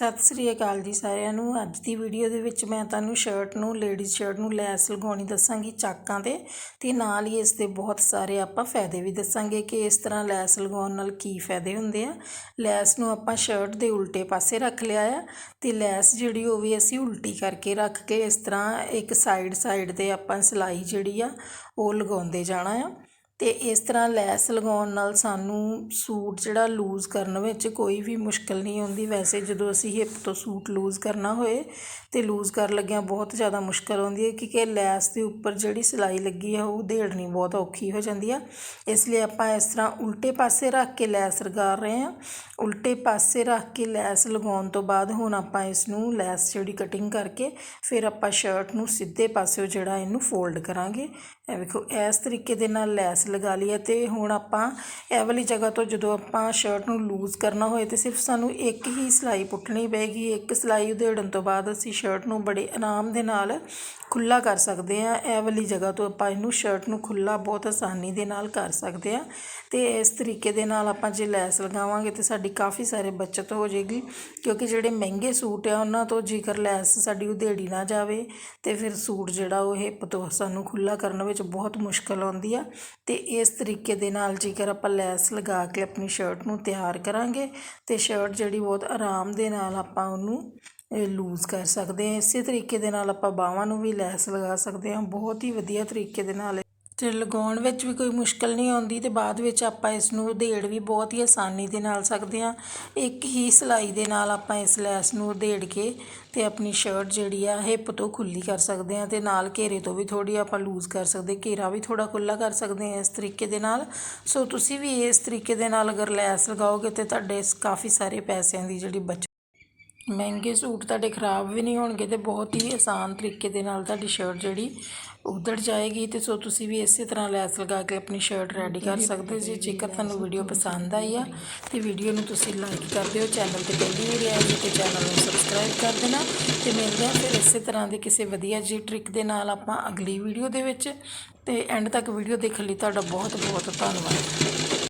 ਸਤਿ ਸ੍ਰੀ ਅਕਾਲ ਜੀ ਸਾਰਿਆਂ ਨੂੰ। ਅੱਜ ਦੀ ਵੀਡੀਓ ਦੇ ਵਿੱਚ ਮੈਂ ਤੁਹਾਨੂੰ ਸ਼ਰਟ ਨੂੰ ਲੇਡੀਜ਼ ਸ਼ਰਟ ਨੂੰ ਲੈਸ ਲਗਾਉਣੀ ਦੱਸਾਂਗੀ ਚਾਕਾਂ ਤੇ ਤੇ ਨਾਲ ਹੀ ਇਸ ਦੇ ਬਹੁਤ ਸਾਰੇ ਆਪਾਂ ਫਾਇਦੇ ਵੀ ਦੱਸਾਂਗੇ ਕਿ ਇਸ ਤਰ੍ਹਾਂ ਲੈਸ ਲਗਾਉਣ ਨਾਲ ਕੀ ਫਾਇਦੇ ਹੁੰਦੇ ਆ। ਲੈਸ ਨੂੰ ਆਪਾਂ ਸ਼ਰਟ ਦੇ ਉਲਟੇ ਪਾਸੇ ਰੱਖ ਲਿਆ ਆ ਤੇ ਲੈਸ ਜਿਹੜੀ ਉਹ ਵੀ ਅਸੀਂ ਉਲਟੀ ਕਰਕੇ ਰੱਖ ਕੇ ਇਸ ਤਰ੍ਹਾਂ ਇੱਕ ਸਾਈਡ ਸਾਈਡ ਤੇ ਆਪਾਂ ਸਿਲਾਈ ਜਿਹੜੀ ਆ ਉਹ ਲਗਾਉਂਦੇ ਜਾਣਾ ਆ। ਅਤੇ ਇਸ ਤਰ੍ਹਾਂ ਲੈਸ ਲਗਾਉਣ ਨਾਲ ਸਾਨੂੰ ਸੂਟ ਜਿਹੜਾ ਲੂਜ਼ ਕਰਨ ਵਿੱਚ ਕੋਈ ਵੀ ਮੁਸ਼ਕਲ ਨਹੀਂ ਆਉਂਦੀ। ਵੈਸੇ ਜਦੋਂ ਅਸੀਂ ਹਿੱਪ ਤੋਂ ਸੂਟ ਲੂਜ਼ ਕਰਨਾ ਹੋਏ ਤੇ ਲੂਜ਼ ਕਰਨ ਲੱਗਿਆਂ ਬਹੁਤ ਜ਼ਿਆਦਾ ਮੁਸ਼ਕਿਲ ਆਉਂਦੀ ਹੈ ਕਿਉਂਕਿ ਲੈਸ ਦੇ ਉੱਪਰ ਜਿਹੜੀ ਸਿਲਾਈ ਲੱਗੀ ਆ, ਉਹ ਦੇੜਨੀ ਬਹੁਤ ਔਖੀ ਹੋ ਜਾਂਦੀ ਆ। ਇਸ ਲਈ ਆਪਾਂ ਇਸ ਤਰ੍ਹਾਂ ਉਲਟੇ ਪਾਸੇ ਰੱਖ ਕੇ ਲੈਸ ਲਗਾ ਰਹੇ ਹਾਂ। ਉਲਟੇ ਪਾਸੇ ਰੱਖ ਕੇ ਲੈਸ ਲਗਾਉਣ ਤੋਂ ਬਾਅਦ ਹੁਣ ਆਪਾਂ ਇਸ ਨੂੰ ਲੈਸ ਜਿਹੜੀ ਕਟਿੰਗ ਕਰਕੇ ਫਿਰ ਆਪਾਂ ਸ਼ਰਟ ਨੂੰ ਸਿੱਧੇ ਪਾਸਿਓ ਜਿਹੜਾ ਇਹਨੂੰ ਫੋਲਡ ਕਰਾਂਗੇ। ਇਹ ਵੇਖੋ, ਇਸ ਤਰੀਕੇ ਦੇ ਨਾਲ ਲੈਸ ਲਗਾ ਲਈ ਹੈ ਤੇ ਹੁਣ ਆਪਾਂ ਇਹ ਵਾਲੀ ਜਗ੍ਹਾ ਤੋਂ ਜਦੋਂ ਆਪਾਂ ਸ਼ਰਟ ਨੂੰ ਲੂਜ਼ ਕਰਨਾ ਹੋਏ ਤੇ ਸਿਰਫ ਸਾਨੂੰ ਇੱਕ ਹੀ ਸਿਲਾਈ ਪੁੱਟਣੀ ਪਏਗੀ। ਇੱਕ ਸਿਲਾਈ ਉਧੇੜਨ ਤੋਂ ਬਾਅਦ ਅਸੀਂ ਸ਼ਰਟ ਨੂੰ ਬੜੇ ਆਰਾਮ ਦੇ ਨਾਲ ਖੁੱਲ੍ਹਾ ਕਰ ਸਕਦੇ ਹਾਂ। ਇਹ ਵਾਲੀ ਜਗ੍ਹਾ ਤੋਂ ਆਪਾਂ ਇਹਨੂੰ ਸ਼ਰਟ ਨੂੰ ਖੁੱਲ੍ਹਾ ਬਹੁਤ ਆਸਾਨੀ ਦੇ ਨਾਲ ਕਰ ਸਕਦੇ ਹਾਂ। ਅਤੇ ਇਸ ਤਰੀਕੇ ਦੇ ਨਾਲ ਆਪਾਂ ਜੇ ਲੈਸ ਲਗਾਵਾਂਗੇ ਤਾਂ ਸਾਡੀ ਕਾਫੀ ਸਾਰੇ ਬੱਚਤ ਹੋ ਜਾਏਗੀ। ਕਿਉਂਕਿ ਜਿਹੜੇ ਮਹਿੰਗੇ ਸੂਟ ਆ, ਉਹਨਾਂ ਤੋਂ ਜੇਕਰ ਲੈਸ ਸਾਡੀ ਉਧੇੜੀ ਨਾ ਜਾਵੇ, ਤੇ ਫਿਰ ਸੂਟ ਜਿਹੜਾ ਉਹ ਹਿੱਪ ਤੋਂ ਸਾਨੂੰ ਖੁੱਲ੍ਹਾ ਕਰਨ ਵਿੱਚ ਬਹੁਤ ਮੁਸ਼ਕਲ ਆਉਂਦੀ ਆ। ਤੇ ਇਸ ਤਰੀਕੇ ਦੇ ਨਾਲ ਜੇਕਰ ਆਪਾਂ ਲੈਸ ਲਗਾ ਕੇ ਆਪਣੀ ਸ਼ਰਟ ਨੂੰ ਤਿਆਰ ਕਰਾਂਗੇ, ਤੇ ਸ਼ਰਟ ਜਿਹੜੀ ਬਹੁਤ ਆਰਾਮ ਦੇ ਨਾਲ ਆਪਾਂ ਉਹਨੂੰ ਲੂਜ਼ ਕਰ ਸਕਦੇ ਹਾਂ। ਇਸੇ ਤਰੀਕੇ ਦੇ ਨਾਲ ਆਪਾਂ ਬਾਹਾਂ ਨੂੰ ਵੀ ਲੈਸ ਲਗਾ ਸਕਦੇ ਹਾਂ। ਬਹੁਤ ਹੀ ਵਧੀਆ ਤਰੀਕੇ ਦੇ ਨਾਲ ਤੇ ਲਗਾਉਣ ਵਿੱਚ ਵੀ ਕੋਈ ਮੁਸ਼ਕਲ ਨਹੀਂ ਆਉਂਦੀ ਤੇ ਬਾਅਦ ਵਿੱਚ ਆਪਾਂ ਇਸ ਨੂੰ ਉਧੇੜ ਵੀ ਬਹੁਤ ਹੀ ਆਸਾਨੀ ਦੇ ਨਾਲ ਸਕਦੇ ਹਾਂ। ਇੱਕ ਹੀ ਸਿਲਾਈ ਦੇ ਨਾਲ ਆਪਾਂ ਇਸ ਲੈਸ ਨੂੰ ਉਧੇੜ ਕੇ ਤੇ ਆਪਣੀ ਸ਼ਰਟ ਜਿਹੜੀ ਆ ਹਿੱਪ ਤੋਂ ਖੁੱਲੀ ਕਰ ਸਕਦੇ ਹਾਂ ਤੇ ਨਾਲ ਘੇਰੇ ਤੋਂ ਵੀ ਥੋੜੀ ਆਪਾਂ ਲੂਜ਼ ਕਰ ਸਕਦੇ, ਘੇਰਾ ਵੀ ਥੋੜਾ ਖੁੱਲਾ ਕਰ ਸਕਦੇ ਹਾਂ ਇਸ ਤਰੀਕੇ ਦੇ ਨਾਲ। ਸੋ ਤੁਸੀਂ ਵੀ ਇਸ ਤਰੀਕੇ ਦੇ ਨਾਲ ਅਗਰ ਲੈਸ ਲਗਾਓਗੇ ਤੇ ਤੁਹਾਡੇ ਕਾਫੀ ਸਾਰੇ ਪੈਸਿਆਂ ਦੀ ਜਿਹੜੀ ਬਚਤ ਮਹਿੰਗੇ ਸੂਟ ਤੁਹਾਡੇ ਖਰਾਬ ਵੀ ਨਹੀਂ ਹੋਣਗੇ ਅਤੇ ਬਹੁਤ ਹੀ ਆਸਾਨ ਤਰੀਕੇ ਦੇ ਨਾਲ ਤੁਹਾਡੀ ਸ਼ਰਟ ਜਿਹੜੀ ਉਧੜ ਜਾਏਗੀ ਅਤੇ ਸੋ ਤੁਸੀਂ ਵੀ ਇਸੇ ਤਰ੍ਹਾਂ ਲੈਸ ਲਗਾ ਕੇ ਆਪਣੀ ਸ਼ਰਟ ਰੈਡੀ ਕਰ ਸਕਦੇ ਹੋ। ਜੇ ਜੇਕਰ ਤੁਹਾਨੂੰ ਵੀਡੀਓ ਪਸੰਦ ਆਈ ਆ ਤੇ ਵੀਡੀਓ ਨੂੰ ਤੁਸੀਂ ਲਾਈਕ ਕਰ ਦਿਓ ਚੈਨਲ ਤੇ ਪਹਿਲੀ ਵਾਰ ਆਏ ਜੀ ਤੇ ਚੈਨਲ ਨੂੰ ਸਬਸਕ੍ਰਾਈਬ ਕਰ ਦੇਣਾ ਤੇ ਮਿਲਦੇ ਹਾਂ ਫਿਰ ਇਸੇ ਤਰ੍ਹਾਂ ਦੇ ਕਿਸੇ ਵਧੀਆ ਜੀ ਟ੍ਰਿਕ ਦੇ ਨਾਲ ਆਪਾਂ ਅਗਲੀ ਵੀਡੀਓ ਦੇ ਵਿੱਚ ਤੇ ਐਂਡ ਤੱਕ ਵੀਡੀਓ ਦੇਖਣ ਲਈ ਤੁਹਾਡਾ ਬਹੁਤ ਬਹੁਤ ਧੰਨਵਾਦ।